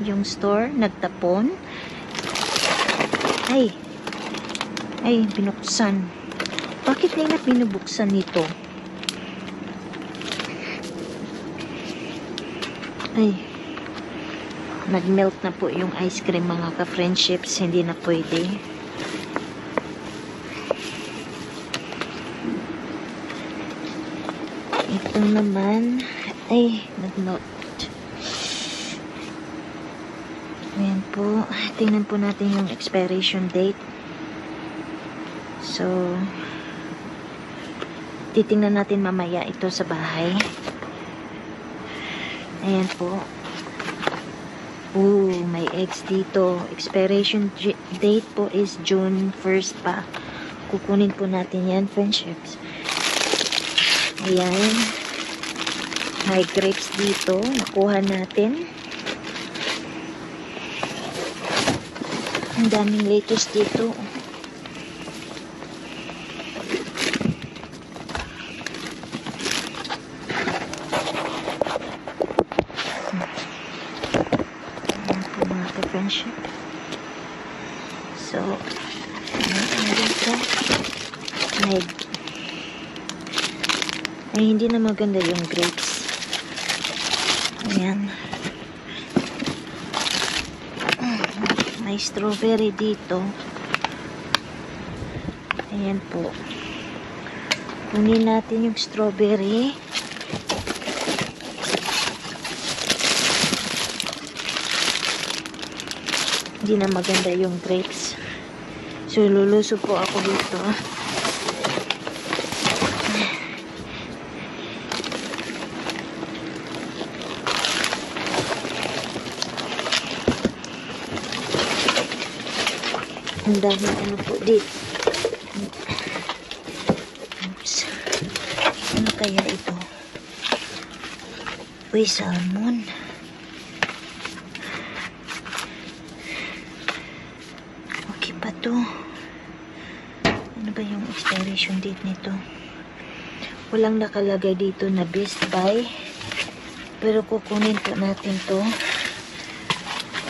yung store, nagtapon. Ay, ay, binuksan. Bakit nila binubuksan nito? Ay, nag-melt na po yung ice cream mga ka-friendships. Hindi na pwede. Ito naman, ay, nag-melt. Ayan po. Tingnan po natin yung expiration date. So, titingnan natin mamaya ito sa bahay. Ayan po. Ooh, may eggs dito. Expiration date po is June 1st pa. Kukunin po natin yan, friendships. Ayan. May grapes dito. Nakuha natin. Ang daming lettuce dito. Ayan ka-friendship. So, ano dito? May, ay, hindi na maganda yung grapes. Ayan. May strawberry dito. Ayan po. Kunin natin yung strawberry. Hindi na maganda yung grapes. So, luluso po ako dito. Ang dami ano po dito. Oops. Ano kaya ito? Uy, salmon. Okay pa to. Ano ba yung expiration date nito? Walang nakalagay dito na best buy. Pero kukunin po natin to.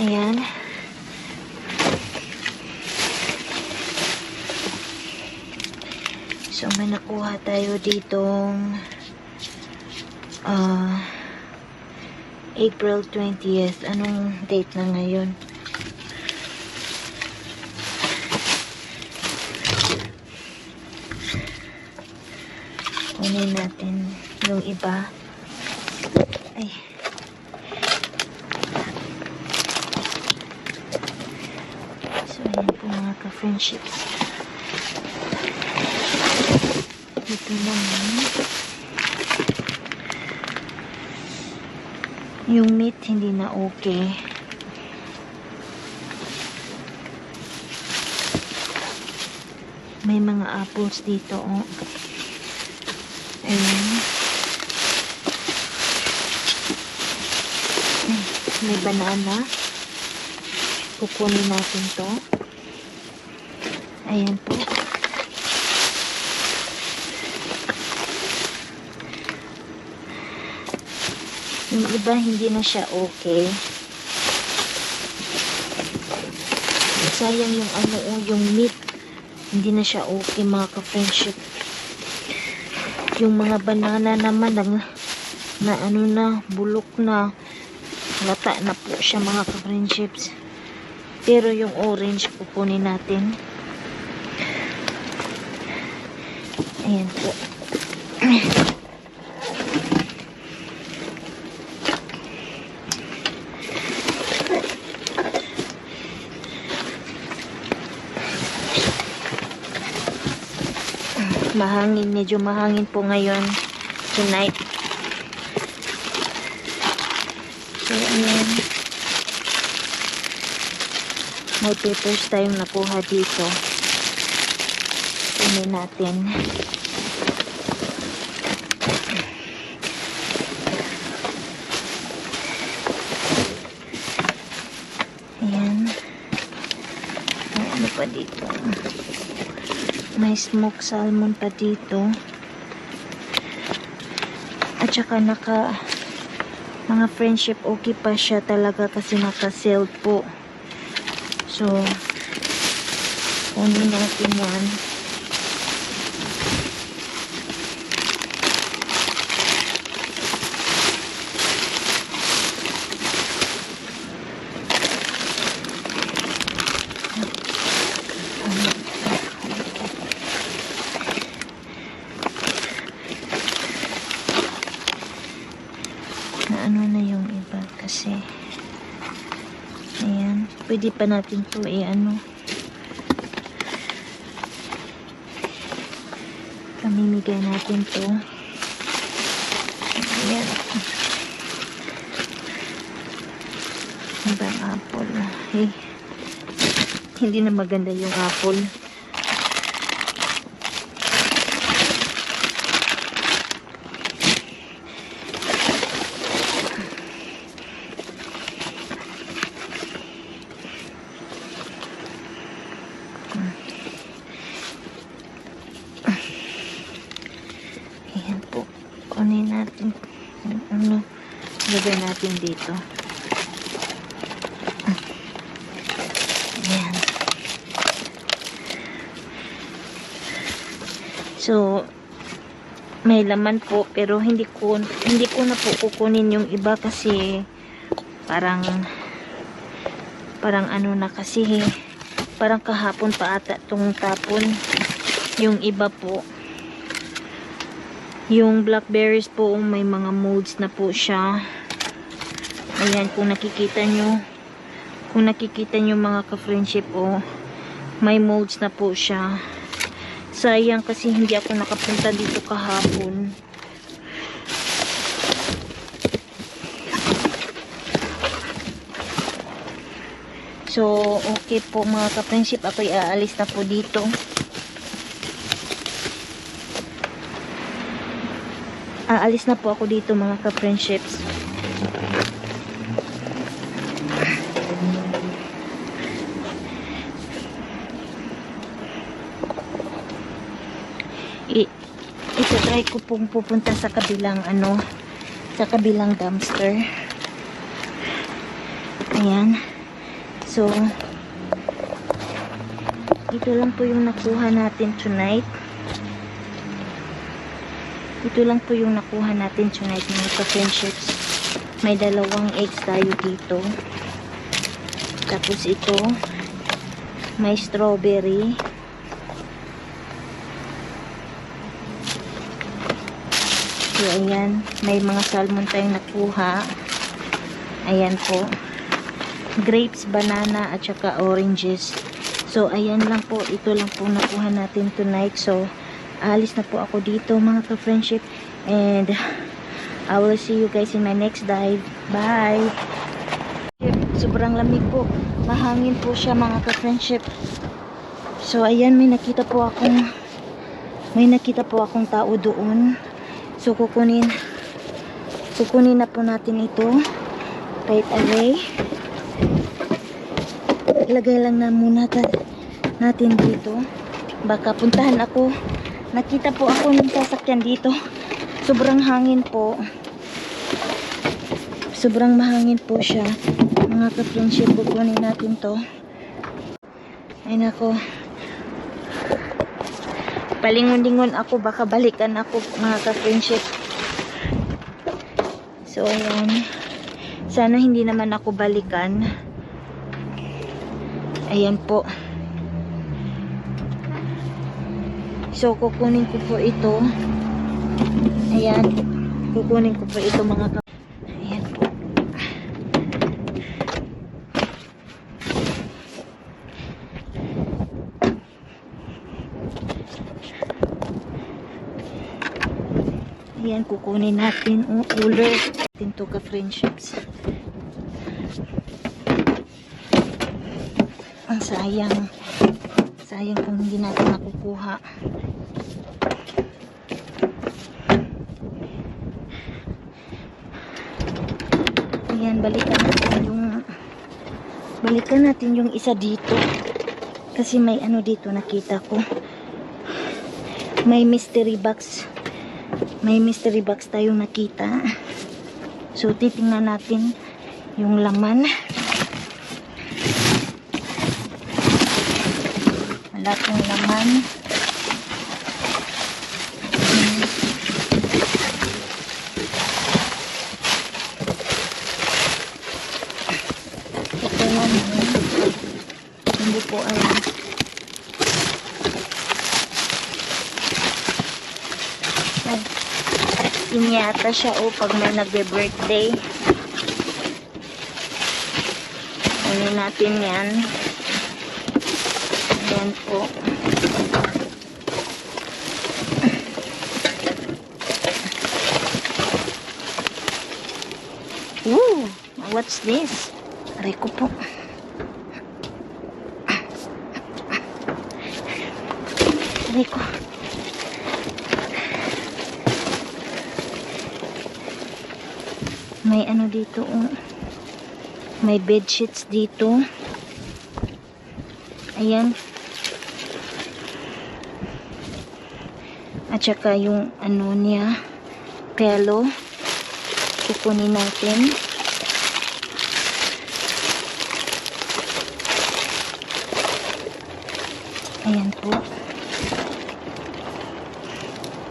Ayan. So, may nakuha tayo ditong ah April 20th. Anong date na ngayon? Kunin natin yung iba. Ay. So, ayan po mga ka-friendships. Ito naman. Yung meat hindi na okay. May mga apples dito, oh. Ayan. Ay, May banana. Kukunin natin to. Ayan po. Yung iba hindi na siya okay. Sayang yung ano, oh, yung meat. Hindi na siya okay mga ka-friendship. Yung mga banana naman na, na ano na, bulok na. Lata na po siya mga ka-friendships. Pero yung orange kukunin natin. Ayan po. mahangin, medyo mahangin po ngayon tonight. So, ayan. May papers tayong nakuha dito. Kunin natin. Ayan. May ano pa dito. May smoked salmon pa dito. At saka naka mga friendship okay pa siya talaga kasi naka-sale po. So, kunin natin yan. na ano na yung iba kasi. Ayan. Pwede pa natin to eh ano pamimigay natin to. Ayan. Ibang apple. Eh hindi na maganda yung apple Ayan po. Kunin natin. Ano, lagay natin dito. Ayan. So, may laman po pero hindi ko hindi ko na po kukunin yung iba kasi parang parang ano na kasi parang kahapon pa ata tong tapon yung iba po yung blackberries po, may mga molds na po siya. Ayan, kung nakikita nyo, kung nakikita nyo mga ka-friendship, oh, may molds na po siya. Sayang kasi hindi ako nakapunta dito kahapon. So, okay po mga ka-friendship, ako'y aalis na po dito. Aalis na po ako dito mga ka-friendships. I ito-try ko pong pupunta sa kabilang ano, sa kabilang dumpster. Ayan. So, ito lang po yung nakuha natin tonight. Ito lang po yung nakuha natin tonight mga ka-friendships. May dalawang eggs tayo dito. Tapos ito, may strawberry. So, ayan. May mga salmon tayong nakuha. Ayan po. Grapes, banana, at saka oranges. So, ayan lang po. Ito lang po nakuha natin tonight. So, alis na po ako dito mga ka-friendship. And I will see you guys in my next dive. Bye! Sobrang lamig po. Mahangin po siya mga ka-friendship. So ayan may nakita po akong may nakita po akong tao doon. So kukunin kukunin na po natin ito. Right away. Ilagay lang na muna natin dito. Baka puntahan ako Nakita po ako ng sasakyan dito. Sobrang hangin po. Sobrang mahangin po siya. Mga ka-friendship, kukunin natin to. Ay nako. Palingon-lingon ako, baka balikan ako mga ka-friendship. So, ayan. Sana hindi naman ako balikan. Ayan po. So, kukunin ko po ito. Ayan. Kukunin ko po ito mga ka... Ayan kukunin natin ang cooler. Natin to ka-friendships. Ang sayang. Sayang kung hindi natin nakukuha. Ayan, balikan natin yung balikan natin yung isa dito. Kasi may ano dito nakita ko. May mystery box. May mystery box tayong nakita. So, titingnan natin yung laman. Wala pong laman. Hmm. Ito lang. eh. Hindi po. Ay, yun yata siya o pag may nagbe-birthday. Ano natin yan. Ayan po. Ooh, what's this? Ko po. Ko. May ano dito, oh. May bed sheets dito. Ayan. At saka yung ano niya, pelo. Kukunin natin. Ayan po.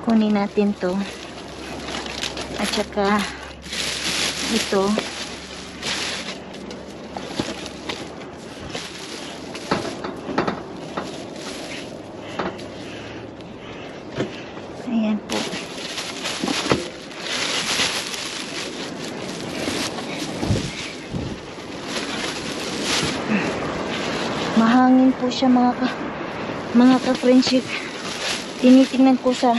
Kunin natin to. At saka ito. Ayan po. Mahangin po siya mga ka mga ka-friendship. Tinitingnan ko sa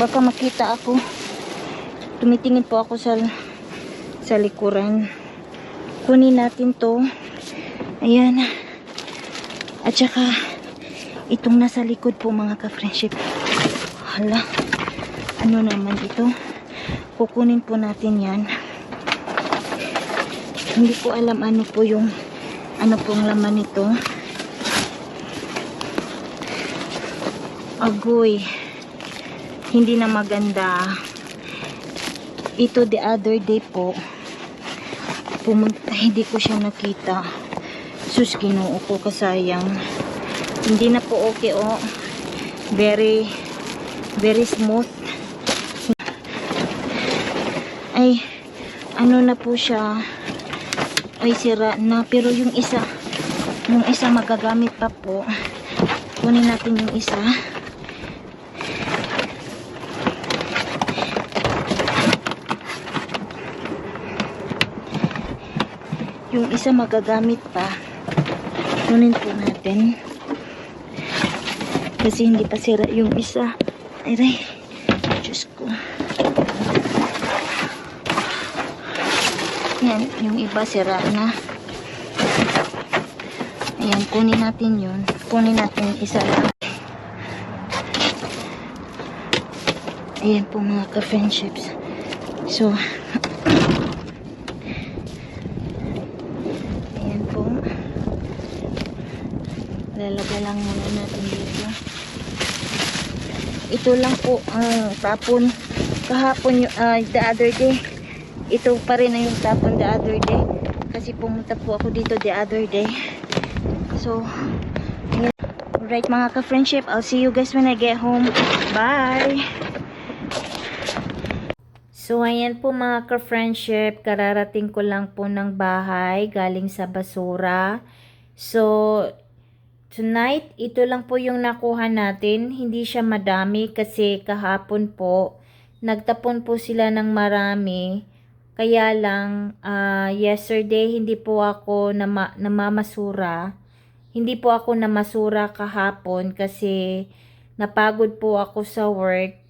baka makita ako. Tumitingin po ako sa sa likuran. Kunin natin to. Ayan. At saka itong nasa likod po mga ka-friendship. Hala. Ano naman ito? Kukunin po natin yan. Hindi ko alam ano po yung ano pong laman nito. Agoy. Hindi na maganda. Ito the other day po. Pumunta, hindi ko siya nakita. Sus, kinuo ko kasayang. Hindi na po okay, oh. Very, very smooth. Ay, ano na po siya. Ay, sira na. Pero yung isa, yung isa magagamit pa po. Kunin natin yung isa. Yung isa magagamit pa. Kunin po natin. Kasi hindi pa sira yung isa. Ay, ay. Diyos ko. Yan, yung iba sira na. Ayan, kunin natin yun. Kunin natin isa lang. Ayan po mga ka-friendships. So, ayan po. Lalagay lang muna natin dito. Ito lang po ang tapon kahapon ah, the other day. Ito pa rin yung tapon the other day. Kasi pumunta po ako dito the other day. So, ayan. Alright mga ka-friendship, I'll see you guys when I get home. Bye! So, ayan po mga ka-friendship, kararating ko lang po ng bahay galing sa basura. So, tonight, ito lang po yung nakuha natin. Hindi siya madami kasi kahapon po, nagtapon po sila ng marami. Kaya lang, ah, yesterday, hindi po ako nama, namamasura. Hindi po ako namasura kahapon kasi napagod po ako sa work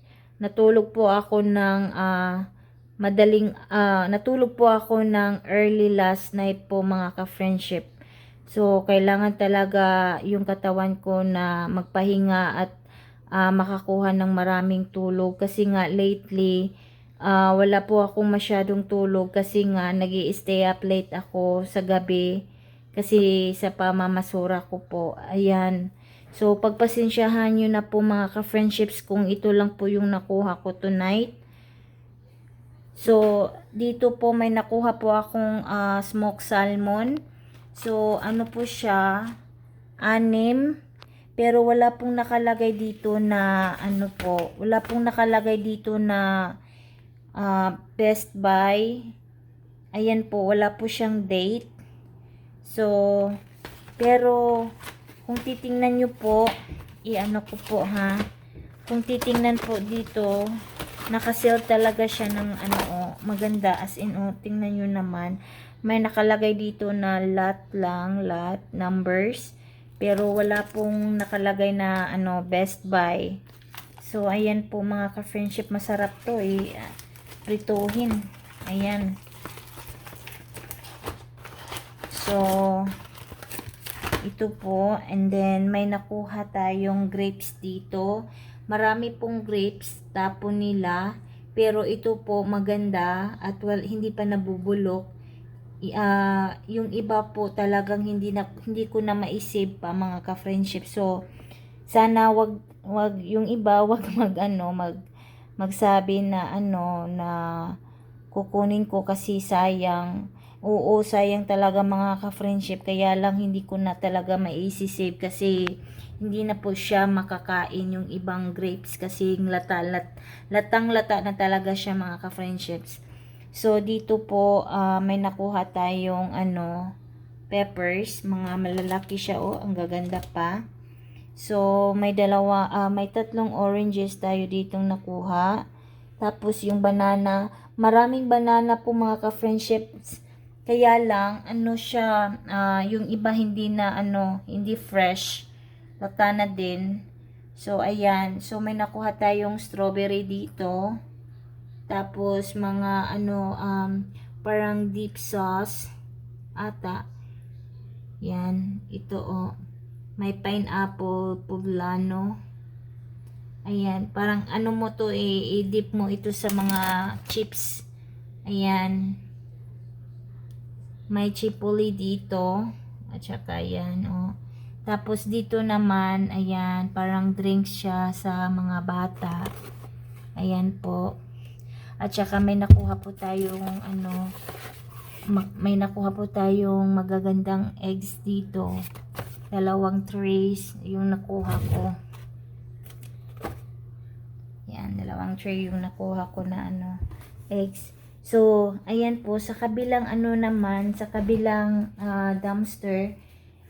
natulog po ako ng ah, madaling ah, natulog po ako ng early last night po mga ka-friendship. So kailangan talaga yung katawan ko na magpahinga at ah, makakuha ng maraming tulog kasi nga lately ah, wala po akong masyadong tulog kasi nga nag stay up late ako sa gabi kasi sa pamamasura ko po. Ayan. So, pagpasensyahan nyo na po mga ka-friendships kung ito lang po yung nakuha ko tonight. So, dito po may nakuha po akong ah, smoked salmon. So, ano po siya? Anim. Pero wala pong nakalagay dito na ano po, wala pong nakalagay dito na ah, best buy. Ayan po, wala po siyang date. So, pero kung titingnan nyo po, i-ano ko po ha. Kung titingnan po dito, nakasale talaga siya ng ano oh, maganda as in oh, tingnan nyo naman. May nakalagay dito na lot lang, lot, numbers. Pero wala pong nakalagay na ano, best buy. So, ayan po mga ka-friendship, masarap to eh. Prituhin. Ayan. So, ito po. And then, may nakuha tayong grapes dito. Marami pong grapes, tapon nila. Pero ito po maganda at well, hindi pa nabubulok. Ah, yung iba po talagang hindi na hindi ko na maisave pa mga ka-friendship. So sana wag wag yung iba wag mag ano mag magsabi na ano na kukunin ko kasi sayang. Oo, sayang talaga mga ka-friendship. Kaya lang hindi ko na talaga maisi-save kasi hindi na po siya makakain yung ibang grapes kasi lat, latang lata na talaga siya mga ka-friendships. So, dito po, ah, may nakuha tayong ano, peppers. Mga malalaki siya, oh. Ang gaganda pa. So, may dalawa, ah, may tatlong oranges tayo ditong nakuha. Tapos, yung banana. Maraming banana po mga ka-friendships. Kaya lang, ano siya, ah, yung iba hindi na, ano, hindi fresh. Lata na din. So, ayan. So, may nakuha tayong strawberry dito. Tapos, mga ano, um, parang deep sauce. Ata. Yan. Ito, oh. May pineapple poblano. Ayan. Parang ano mo to, eh, i-dip mo ito sa mga chips. Ayan. May chipoli dito. At saka, ayan, oh. Tapos, dito naman, ayan, parang drinks siya sa mga bata. Ayan po. At saka may nakuha po tayong ano, ma- may nakuha po tayong magagandang eggs dito. Dalawang trays yung nakuha ko. Yan, dalawang tray yung nakuha ko na ano, eggs. So, ayan po, sa kabilang ano naman, sa kabilang ah, dumpster,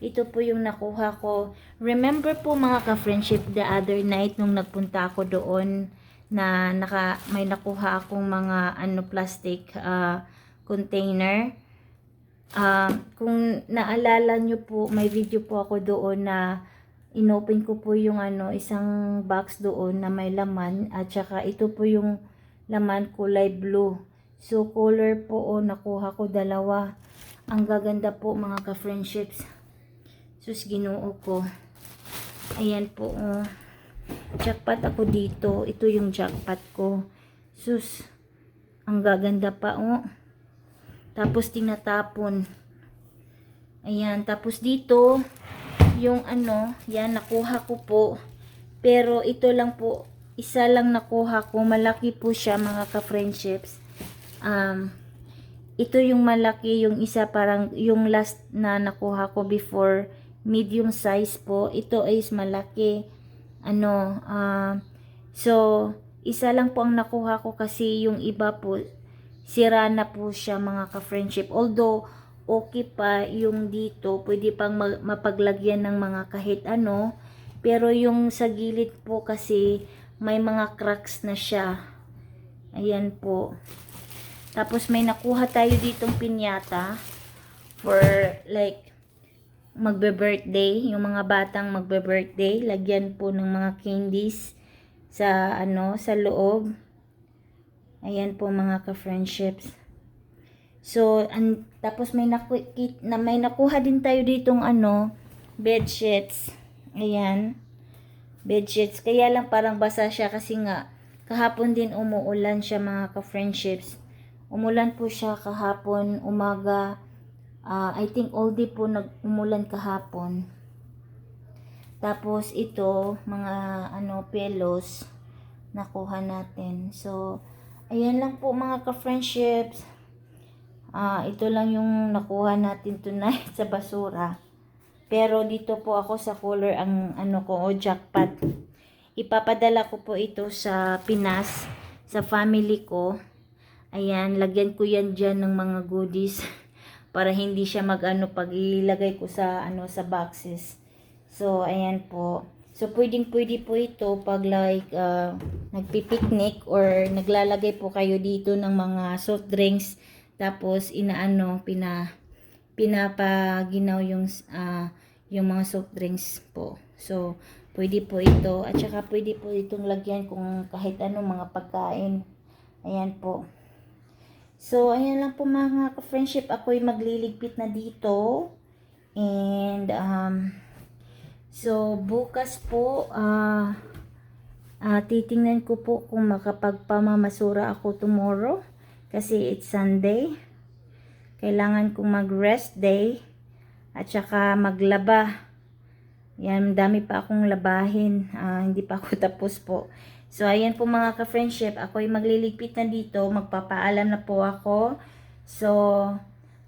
ito po yung nakuha ko. Remember po mga ka-friendship, the other night nung nagpunta ako doon, na naka, may nakuha akong mga ano plastic ah, container. Ah, kung naalala nyo po, may video po ako doon na inopen ko po yung ano, isang box doon na may laman at saka ito po yung laman kulay blue. So color po o nakuha ko dalawa. Ang gaganda po mga ka-friendships. Sus ginoo ko. Ayan po oh. Jackpot ako dito. Ito yung jackpot ko. Sus. Ang gaganda pa oh. Tapos tinatapon. Ayan. Tapos dito, yung ano, yan, nakuha ko po. Pero ito lang po, isa lang nakuha ko. Malaki po siya mga ka-friendships. Um, ito yung malaki, yung isa parang, yung last na nakuha ko before, medium size po. Ito is malaki. Ano, ah, so, isa lang po ang nakuha ko kasi yung iba po, sira na po siya mga ka-friendship. Although, okay pa yung dito, pwede pang ma- mapaglagyan ng mga kahit ano. Pero yung sa gilid po kasi, may mga cracks na siya. Ayan po. Tapos may nakuha tayo ditong pinyata for like magbe-birthday, yung mga batang magbe-birthday, lagyan po ng mga candies sa ano, sa loob. Ayan po mga ka-friendships. So, an, tapos may, naku, kit- na, may nakuha din tayo ditong ano, bed sheets. Ayan. Bed sheets. Kaya lang parang basa siya kasi nga, kahapon din umuulan siya mga ka-friendships. Umulan po siya kahapon, umaga. Ah, I think all day po nag-umulan kahapon. Tapos ito, mga ano, pelos, nakuha natin. So, ayan lang po mga ka-friendships. Ah, ito lang yung nakuha natin tonight sa basura. Pero dito po ako sa color ang ano ko, o jackpot. Ipapadala ko po ito sa Pinas, sa family ko. Ayan, lagyan ko yan dyan ng mga goodies para hindi siya mag-ano pag ilagay ko sa ano sa boxes. So, ayan po. So, pwedeng pwede po ito pag like uh, nagpipiknik or naglalagay po kayo dito ng mga soft drinks tapos inaano, pina pinapaginaw yung ah, yung mga soft drinks po. So, pwede po ito at saka pwede po itong lagyan kung kahit ano mga pagkain. Ayan po. So, ayan lang po mga ka-friendship. Ako'y magliligpit na dito. And, um, so, bukas po, ah, ah, titingnan ko po kung makapagpamamasura ako tomorrow. Kasi it's Sunday. Kailangan kong mag-rest day. At saka maglaba. Yan, dami pa akong labahin. Ah, hindi pa ako tapos po. So, ayan po mga ka-friendship. Ako'y magliligpit na dito. Magpapaalam na po ako. So,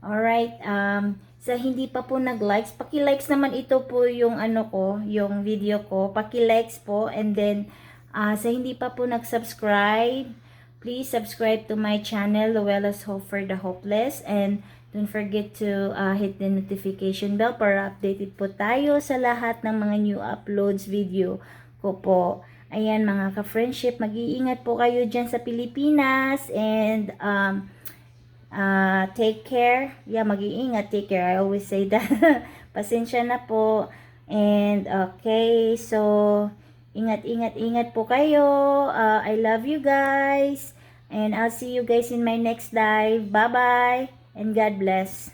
alright. Um, sa hindi pa po nag-likes, paki-likes naman ito po yung ano ko, yung video ko. Paki-likes po. And then, ah, sa hindi pa po nag-subscribe, please subscribe to my channel, Luella's Hope for the Hopeless. And don't forget to uh, hit the notification bell para updated po tayo sa lahat ng mga new uploads video ko po. Ayan mga ka-friendship, mag-iingat po kayo dyan sa Pilipinas and um, uh, take care. Yeah, mag-iingat, take care. I always say that. Pasensya na po. And okay, so ingat, ingat, ingat po kayo. Uh, I love you guys. And I'll see you guys in my next live. Bye-bye. And God bless.